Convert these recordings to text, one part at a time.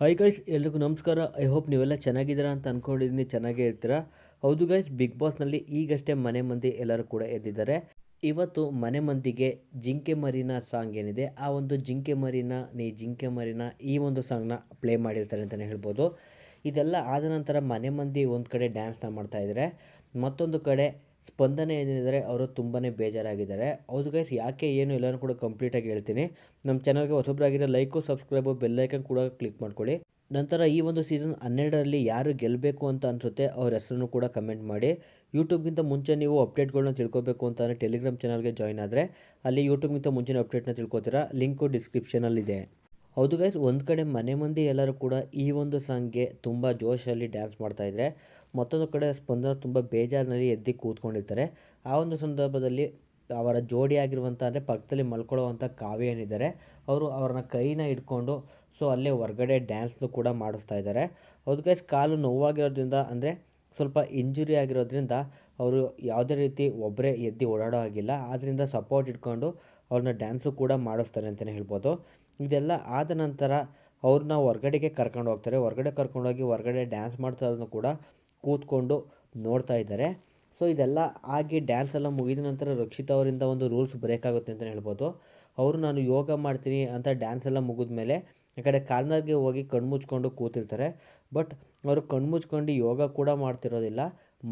Hi guys ಎಲ್ರಿಗೂ ನಮಸ್ಕಾರ. I hope ನೀವೆಲ್ಲ ಚೆನ್ನಾಗಿದ್ದೀರಾ ಅಂತ ಅಂದ್ಕೊಂಡಿದ್ದೀನಿ ಚೆನ್ನಾಗೇ ಇರ್ತೀರಾ? ಹೌದು ಗೈಸ್ ಬಿಗ್ ಬಾಸ್ನಲ್ಲಿ ಈಗಷ್ಟೇ ಮನೆ ಮಂದಿ ಎಲ್ಲರೂ ಕೂಡ ಎದ್ದಿದ್ದಾರೆ. ಇವತ್ತು ಮನೆ ಮಂದಿಗೆ ಜಿಂಕೆ ಮರಿನ ಸಾಂಗ್ ಏನಿದೆ? ಆ ಒಂದು ಜಿಂಕೆ ಮರಿನ, ನೀ ಜಿಂಕೆ ಮರಿನ ಈ ಒಂದು ಸಾಂಗ್ನ ಪ್ಲೇ ಮಾಡಿರ್ತಾರೆ ಅಂತಲೇ ಹೇಳ್ಬೋದು. ಇದೆಲ್ಲ ಆದ ನಂತರ ಮನೆ ಮಂದಿ ಒಂದು ಕಡೆ ಡ್ಯಾನ್ಸ್ನ ಮಾಡ್ತಾಯಿದ್ದಾರೆ ಮತ್ತೊಂದು ಕಡೆ ಸ್ಪಂದನೆ ಏನಿದ್ದಾರೆ ಅವರು ತುಂಬಾ ಬೇಜಾರಾಗಿದ್ದಾರೆ. ಹೌದು ಗೈಸ್ ಯಾಕೆ ಏನು ಎಲ್ಲನೂ ಕೂಡ ಕಂಪ್ಲೀಟಾಗಿ ಹೇಳ್ತೀನಿ. ನಮ್ಮ ಚಾನಲ್ಗೆ ಹೊಸೊಬ್ಬರಾಗಿರೋ ಲೈಕು ಸಬ್ಸ್ಕ್ರೈಬು ಬೆಲ್ಲೈಕನ್ ಕೂಡ ಕ್ಲಿಕ್ ಮಾಡ್ಕೊಳ್ಳಿ. ನಂತರ ಈ ಒಂದು ಸೀಸನ್ ಹನ್ನೆರಡರಲ್ಲಿ ಯಾರು ಗೆಲ್ಲಬೇಕು ಅಂತ ಅನಿಸುತ್ತೆ ಅವ್ರ ಹೆಸರನ್ನು ಕೂಡ ಕಮೆಂಟ್ ಮಾಡಿ. ಯೂಟ್ಯೂಬ್ಗಿಂತ ಮುಂಚೆ ನೀವು ಅಪ್ಡೇಟ್ಗಳನ್ನ ತಿಳ್ಕೊಬೇಕು ಅಂತಂದರೆ ಟೆಲಿಗ್ರಾಮ್ ಚಾನಲ್ಗೆ ಜಾಯ್ನ್ ಆದರೆ ಅಲ್ಲಿ ಯೂಟ್ಯೂಬ್ಗಿಂತ ಮುಂಚಿನ ಅಪ್ಡೇಟ್ನ ತಿಳ್ಕೊತೀರಾ. ಲಿಂಕು ಡಿಸ್ಕ್ರಿಪ್ಷನಲ್ಲಿದೆ ಹೌದು ಗೈಸ್ ಒಂದು ಕಡೆ ಮನೆ ಮಂದಿ ಎಲ್ಲರೂ ಕೂಡ ಈ ಒಂದು ಸಾಂಗ್ಗೆ ತುಂಬ ಜೋಶಲ್ಲಿ ಡ್ಯಾನ್ಸ್ ಮಾಡ್ತಾಯಿದ್ರೆ ಮತ್ತೊಂದು ಕಡೆ ಸ್ಪಂದನ ತುಂಬ ಬೇಜಾರಿನಲ್ಲಿ ಎದ್ದು ಕೂತ್ಕೊಂಡಿರ್ತಾರೆ. ಆ ಒಂದು ಸಂದರ್ಭದಲ್ಲಿ ಅವರ ಜೋಡಿ ಆಗಿರುವಂಥ ಅಂದರೆ ಪಕ್ಕದಲ್ಲಿ ಮಲ್ಕೊಳ್ಳುವಂಥ ಕಾವ್ಯ ಏನಿದ್ದಾರೆ, ಅವರು ಅವ್ರನ್ನ ಕೈನ ಹಿಡ್ಕೊಂಡು ಸೊ ಅಲ್ಲೇ ಹೊರ್ಗಡೆ ಡ್ಯಾನ್ಸ್ನು ಕೂಡ ಮಾಡಿಸ್ತಾ ಇದ್ದಾರೆ. ಹೌದು ಗೈಸ್ ಕಾಲು ನೋವಾಗಿರೋದ್ರಿಂದ, ಅಂದರೆ ಸ್ವಲ್ಪ ಇಂಜುರಿ ಆಗಿರೋದ್ರಿಂದ ಅವರು ಯಾವುದೇ ರೀತಿ ಒಬ್ಬರೇ ಎದ್ದು ಓಡಾಡೋ ಆಗಿಲ್ಲ ಆದ್ದರಿಂದ ಸಪೋರ್ಟ್ ಇಟ್ಕೊಂಡು ಅವ್ರನ್ನ ಡ್ಯಾನ್ಸು ಕೂಡ ಮಾಡಿಸ್ತಾರೆ ಅಂತಲೇ ಹೇಳ್ಬೋದು. ಇದೆಲ್ಲ ಆದ ನಂತರ ಅವ್ರನ್ನ ಹೊರ್ಗಡೆಗೆ ಕರ್ಕೊಂಡು ಹೋಗ್ತಾರೆ. ಹೊರ್ಗಡೆ ಕರ್ಕೊಂಡೋಗಿ ಹೊರ್ಗಡೆ ಡ್ಯಾನ್ಸ್ ಮಾಡ್ತಾ ಕೂಡ ಕೂತ್ಕೊಂಡು ನೋಡ್ತಾ ಇದ್ದಾರೆ. ಸೊ ಇದೆಲ್ಲ ಆಗಿ ಡ್ಯಾನ್ಸ್ ಎಲ್ಲ ಮುಗಿದ ನಂತರ ರಕ್ಷಿತಾ ಅವರಿಂದ ಒಂದು ರೂಲ್ಸ್ ಬ್ರೇಕ್ ಆಗುತ್ತೆ ಅಂತಲೇ ಹೇಳ್ಬೋದು. ಅವರು ನಾನು ಯೋಗ ಮಾಡ್ತೀನಿ ಅಂತ ಡ್ಯಾನ್ಸ್ ಎಲ್ಲ ಮುಗಿದ ಮೇಲೆ ಈ ಕಡೆ ಕಾರ್ನರ್ಗೆ ಹೋಗಿ ಕಣ್ಮುಚ್ಕೊಂಡು ಕೂತಿರ್ತಾರೆ. ಬಟ್ ಅವರು ಕಣ್ಮುಚ್ಕೊಂಡು ಯೋಗ ಕೂಡ ಮಾಡ್ತಿರೋದಿಲ್ಲ,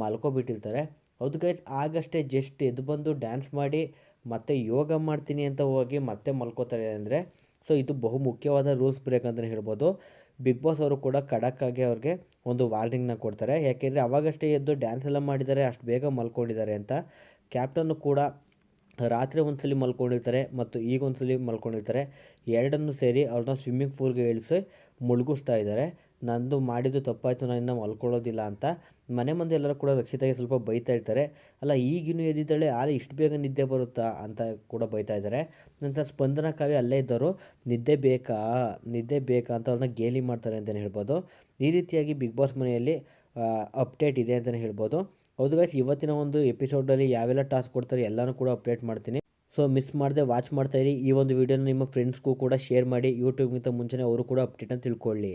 ಮಲ್ಕೊಬಿಟ್ಟಿರ್ತಾರೆ. ಅದಕ್ಕೆ ಆಗಷ್ಟೇ ಜಸ್ಟ್ ಎದ್ದು ಬಂದು ಡ್ಯಾನ್ಸ್ ಮಾಡಿ ಮತ್ತೆ ಯೋಗ ಮಾಡ್ತೀನಿ ಅಂತ ಹೋಗಿ ಮತ್ತೆ ಮಲ್ಕೋತಾರೆ ಅಂದರೆ ಸೊ ಇದು ಬಹು ಮುಖ್ಯವಾದ ರೂಲ್ಸ್ ಬ್ರೇಕ್ ಅಂತಲೇ ಹೇಳ್ಬೋದು. ಬಿಗ್ ಬಾಸ್ ಅವರು ಕೂಡ ಖಡಕ್ಕಾಗಿ ಅವ್ರಿಗೆ ಒಂದು ವಾರ್ನಿಂಗ್ನ ಕೊಡ್ತಾರೆ. ಯಾಕೆಂದರೆ, ಅವಾಗಷ್ಟೇ ಎದ್ದು ಡ್ಯಾನ್ಸ್ ಎಲ್ಲ ಮಾಡಿದ್ದಾರೆ, ಅಷ್ಟು ಬೇಗ ಮಲ್ಕೊಂಡಿದ್ದಾರೆ ಅಂತ. ಕ್ಯಾಪ್ಟನ್ನು ಕೂಡ ರಾತ್ರಿ ಒಂದ್ಸಲಿ ಮಲ್ಕೊಂಡಿರ್ತಾರೆ ಮತ್ತು ಈಗ ಒಂದ್ಸಲಿ ಮಲ್ಕೊಂಡಿರ್ತಾರೆ. ಎರಡನ್ನೂ ಸೇರಿ ಅವ್ರನ್ನ ಸ್ವಿಮ್ಮಿಂಗ್ ಫೂಲ್ಗೆ ಇಳಿಸಿ ಮುಳುಗಿಸ್ತಾ ಇದ್ದಾರೆ. ನಂದು ಮಾಡಿದ್ದು ತಪ್ಪಾಯಿತು, ನಾನು ಇನ್ನು ಮಲ್ಕೊಳ್ಳೋದಿಲ್ಲ ಅಂತ. ಮನೆ ಮಂದಿ ಎಲ್ಲರೂ ಕೂಡ ರಕ್ಷಿತಾಗೆ ಸ್ವಲ್ಪ ಬೈತಾ ಇರ್ತಾರೆ. ಅಲ್ಲ, ಈಗಿನ್ನೂ ಎದ್ದಿದ್ದಾಳೆ, ಆದರೆ ಇಷ್ಟು ಬೇಗ ನಿದ್ದೆ ಬರುತ್ತಾ ಅಂತ ಕೂಡ ಬೈತಾ ಇದ್ದಾರೆ. ನಂತರ ಸ್ಪಂದನ ಕಾವ್ಯ ಅಲ್ಲೇ ಇದ್ದವರು, ನಿದ್ದೆ ಬೇಕಾ? ನಿದ್ದೆ ಬೇಕಾ? ಅಂತ ಅವ್ರನ್ನ ಗೇಲಿ ಮಾಡ್ತಾರೆ ಅಂತಲೇ ಹೇಳ್ಬೋದು. ಈ ರೀತಿಯಾಗಿ ಬಿಗ್ ಬಾಸ್ ಮನೆಯಲ್ಲಿ ಅಪ್ಡೇಟ್ ಇದೆ ಅಂತಲೇ ಹೇಳ್ಬೋದು. ಹೌದು ಗೈಸ್ ಇವತ್ತಿನ ಒಂದು ಎಪಿಸೋಡಲ್ಲಿ ಯಾವೆಲ್ಲ ಟಾಸ್ಕ್ ಕೊಡ್ತಾರೆ ಎಲ್ಲನೂ ಕೂಡ ಅಪ್ಡೇಟ್ ಮಾಡ್ತೀನಿ. ಸೊ ಮಿಸ್ ಮಾಡದೆ ವಾಚ್ ಮಾಡ್ತಾಯಿರಿ ಈ ಒಂದು ವಿಡಿಯೋನ ನಿಮ್ಮ ಫ್ರೆಂಡ್ಸ್ಗೂ ಕೂಡ ಶೇರ್ ಮಾಡಿ ಯೂಟ್ಯೂಬ್ಗಿಂತ ಮುಂಚೆನೇ ಅವರು ಕೂಡ ಅಪ್ಡೇಟನ್ನು ತಿಳ್ಕೊಳ್ಳಿ.